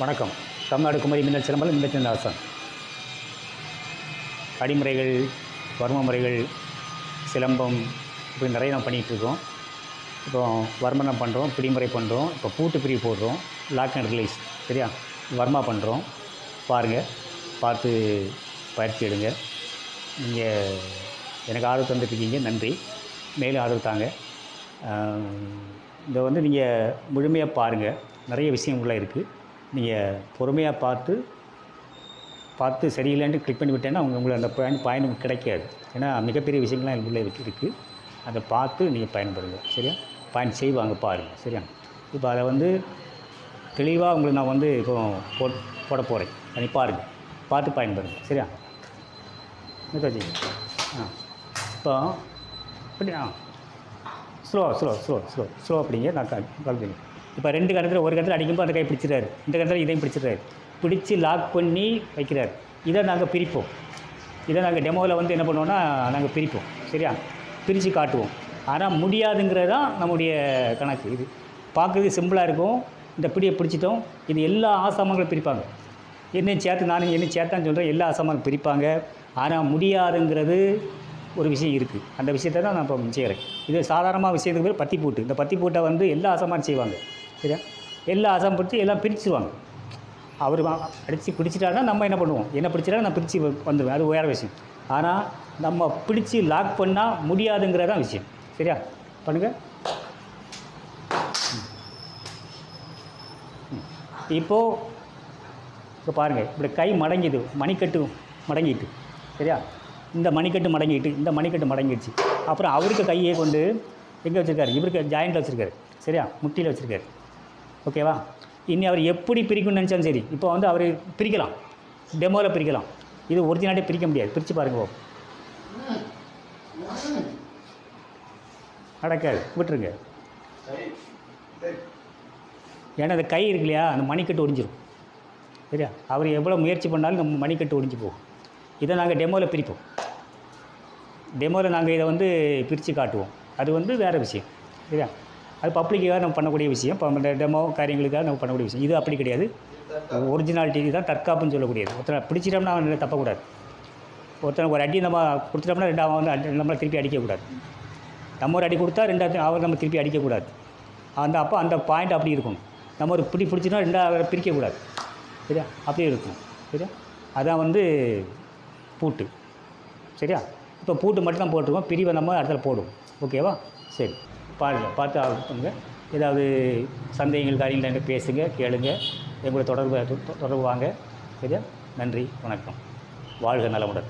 வணக்கம். தமிழ்நாடு குமரி மின்னல் சிலம்பல் மின்னச்சந்தாசன் அடிமுறைகள் வர்ம முறைகள் சிலம்பம் இப்படி நிறைய நம்ம பண்ணிகிட்ருக்கோம் இப்போ வர்மனம் பண்ணுறோம் பிடிமுறை பண்ணுறோம் இப்போ பூட்டு பிரிவு போடுறோம் லாக் அண்ட் ரிலீஸ் சரியா? வர்மா பண்ணுறோம் பாருங்கள் பார்த்து பயிற்சி எடுங்க. நீங்கள் எனக்கு ஆதரவு தந்துட்டுருக்கீங்க நன்றி. மேலும் ஆதரவு தாங்க. இதை வந்து நீங்கள் முழுமையாக பாருங்கள் நிறைய விஷயம் உள்ளே இருக்குது நீங்கள் பொறுமையாக பார்த்து பார்த்து சரியில்லைன்னு கிளிக் பண்ணி விட்டேன்னா அவங்க உங்களுக்கு அந்த பாயிண்ட் பயணம் கிடைக்காது. ஏன்னா மிகப்பெரிய விஷயங்கள்லாம் உள்ளே இருக்குது அதை பார்த்து நீங்கள் பயன்படுங்க. சரியா? பாயிண்ட் செய்வாங்க பாருங்கள் சரியா? இப்போ அதை வந்து தெளிவாக உங்களுக்கு நான் வந்து இப்போ போட் போட போகிறேன் அதை பாருங்கள் பார்த்து பயன்படுங்க. சரியா? ஆ. இப்போ அப்படி ஆ slow slow slow slow slow அப்படிங்க நான் கலந்துங்க இப்போ ரெண்டு கணத்தில் ஒரு கணத்தில் அடிக்கும்போது அந்த கை பிடிச்சிடாரு இந்த கணத்தில் இதையும் பிடிச்சிடுறாரு. பிடிச்சி லாக் பண்ணி வைக்கிறார். இதை நாங்கள் பிரிப்போம். இதை நாங்கள் டெமோவில் வந்து என்ன பண்ணுவோம்னா நாங்கள் பிரிப்போம். சரியா? பிரித்து காட்டுவோம். ஆனால் முடியாதுங்கிறது தான் நம்முடைய கணக்கு. இது பார்க்குறது சிம்பிளாக இருக்கும். இந்த பிடியை பிடிச்சிட்டோம். இது எல்லா ஆசாமங்களும் பிரிப்பாங்க. என்னையும் சேர்த்து நானும் என்னையும் சேர்த்தான்னு சொல்கிறேன் எல்லா ஆசாமங்களும் பிரிப்பாங்க. ஆனால் முடியாதுங்கிறது ஒரு விஷயம் இருக்குது அந்த விஷயத்தை தான் நான் இப்போ செய்கிறேன் இது சாதாரணமாக விஷயத்துக்கு பேர் பத்தி பூட்டு. இந்த பத்தி பூட்டை வந்து எல்லா ஆசாமாரும் செய்வாங்க. சரியா எல்லா ஆசாம் பிடிச்சி எல்லாம் பிரிச்சுருவாங்க. அவர் அடித்து பிடிச்சிட்டாருன்னா நம்ம என்ன பண்ணுவோம்? என்ன பிடிச்சிட்டா நான் பிரித்து வந்துடுவேன். அது வேறு விஷயம். ஆனால் நம்ம பிடிச்சி லாக் பண்ணால் முடியாதுங்கிறதான் விஷயம். சரியா? பண்ணுங்கள் இப்போது இப்போ பாருங்கள் இப்படி கை மடங்கிது மணிக்கட்டு மடங்கிட்டு. சரியா? இந்த மணிக்கட்டு மடங்கிட்டு இந்த மணிக்கட்டு மடங்கிடுச்சு. அப்புறம் அவருக்கு கையை கொண்டு எங்கே வச்சுருக்காரு? இவருக்கு ஜாயிண்டில் வச்சுருக்காரு. சரியா? முட்டியில் வச்சுருக்காரு. ஓகேவா? இனி அவர் எப்படி பிரிக்கணும்னு நினச்சாலும் சரி இப்போ வந்து அவர் பிரிக்கலாம். டெமோவில் பிரிக்கலாம். இது ஒரிஜினாலே பிரிக்க முடியாது. பிரித்து பாருங்க அடக்காது நடக்காது விட்டுருங்க. ஏன்னா அந்த கை இருக்கு இல்லையா அந்த மணிக்கட்டு ஒடிஞ்சிடும் சரியா? அவர் எவ்வளோ முயற்சி பண்ணாலும் நம்ம மணிக்கட்டு ஒடிஞ்சு போகும். இதை நாங்கள் டெமோவில் பிரிப்போம். டெமோவில் நாங்கள் இதை வந்து பிரித்து காட்டுவோம். அது வந்து வேறு விஷயம். சரியா? அது பப்ளிக்காக நம்ம பண்ணக்கூடிய விஷயம். இப்போ நம்ம டெமோ காரியங்களுக்காக நம்ம பண்ணக்கூடிய விஷயம். இது அப்படி கிடையாது. ஒரிஜினாலிட்டி தான் தற்காப்புன்னு சொல்லக்கூடியது. ஒருத்தனை பிடிச்சிட்டோம்னா அவன் தப்பக்கூடாது. ஒருத்தனை ஒரு அடி நம்ம கொடுத்துட்டோம்னா ரெண்டு அவன் வந்து அடி- நம்மளை திருப்பி அடிக்கக்கூடாது. நம்ம ஒரு அடி கொடுத்தா ரெண்டாவது அவர் நம்ம திருப்பி அடிக்கக்கூடாது. அந்த அப்போ அந்த பாயிண்ட் அப்படி இருக்கணும் நம்ம ஒரு பிடி பிடிச்சினா ரெண்டாவது பிரிக்கக்கூடாது. சரியா? அப்படியே இருக்கும். சரியா? அதான் வந்து பூட்டு. சரியா? இப்போ பூட்டு மட்டும் தான் போட்டிருக்கோம். பிரிவை நம்ம இடத்துல போடுவோம். ஓகேவா? சரி. பாருங்கள் பார்த்து பண்ணுங்க ஏதாவது சந்தேகங்கள் காரியங்கள் என்கிட்ட பேசுங்க கேளுங்க. எங்களோட தொடர்பு தொடர்பு வாங்க. சரியா? நன்றி வணக்கம். வாழ்க நலமுடன்.